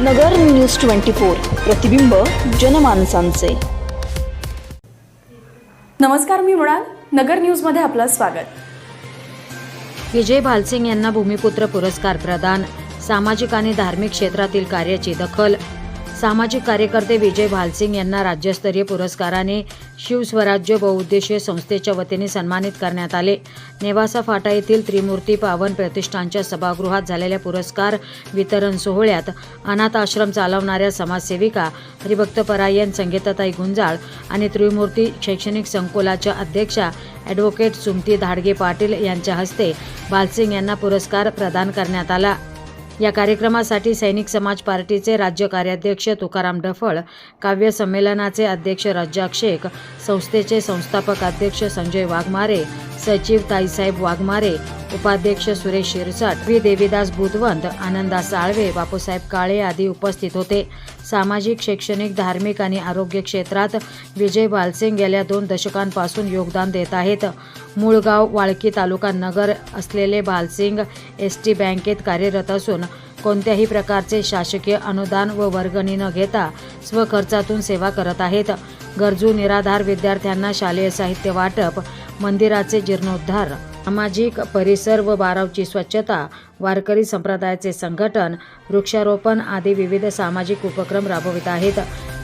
नगर news twenty four प्रतिबिंब जनमानसांचे. नमस्कार मी मृणाल नगर न्यूजमध्ये आपलं स्वागत. विजय भालसिंग यांना भूमिपुत्र पुरस्कार प्रदान सामाजिक आणि धार्मिक क्षेत्रातील कार्याची दखल सामाजिक कार्यकर्ते विजय भालसिंग यांना राज्यस्तरीय पुरस्काराने शिवस्वराज्य बहुउद्देशीय संस्थेच्या वतीने सन्मानित करण्यात आले. नेवासा फाटा येथील त्रिमूर्ती पावन प्रतिष्ठानच्या सभागृहात झालेल्या पुरस्कार वितरण सोहळ्यात अनाथ आश्रम चालवणाऱ्या समाजसेविका हरिभक्त परायन संगीताताई गुंजाळ आणि त्रिमूर्ती शैक्षणिक संकुलाच्या अध्यक्षा ॲडव्होकेट सुमती धाडगे पाटील यांच्या हस्ते भालसिंग यांना पुरस्कार प्रदान करण्यात आला. या कार्यक्रमासाठी सैनिक समाज पार्टीचे राज्य कार्याध्यक्ष तुकाराम डफळ काव्य संमेलनाचे अध्यक्ष रज्जाक शेख संस्थेचे संस्थापक अध्यक्ष संजय वाघमारे सचिव ताईसाहेब वाघमारे उपाध्यक्ष सुरेश शिरसाट व्ही. देवीदास बुधवंत आनंदा साळवे बापूसाहेब काळे आदी उपस्थित होते. सामाजिक शैक्षणिक धार्मिक आणि आरोग्य क्षेत्रात विजय बालसिंग गेल्या दोन दशकांपासून योगदान देत आहेत. मूळगाव वाळकी तालुका नगर असलेले बालसिंग एस. टी. बँकेत कार्यरत असून कोणत्याही प्रकारचे शासकीय अनुदान व वर्गणी न घेता स्वखर्चातून सेवा करत आहेत. गरजू निराधार विद्यार्थ्यांना शालेय साहित्य वाटप मंदिराचे जीर्णोद्धार सामाजिक परिसर व बारावची स्वच्छता वारकरी संप्रदायाचे संघटन वृक्षारोपण आदी विविध सामाजिक उपक्रम राबवित आहेत.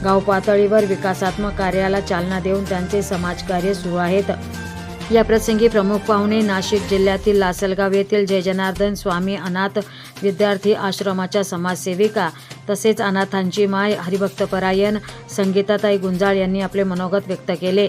गाव पातळीवर विकासात्मक कार्याला चालना देऊन त्यांचे समाजकार्य सुरू आहेत. या प्रसंगी प्रमुख पाहुणे नाशिक जिल्ह्यातील लासलगाव येथील जय जनार्दन स्वामी अनाथ विद्यार्थी आश्रमाच्या समाजसेविका तसेच अनाथांची माय हरिभक्त परायण संगीताताई गुंजाळ यांनी आपले मनोगत व्यक्त केले.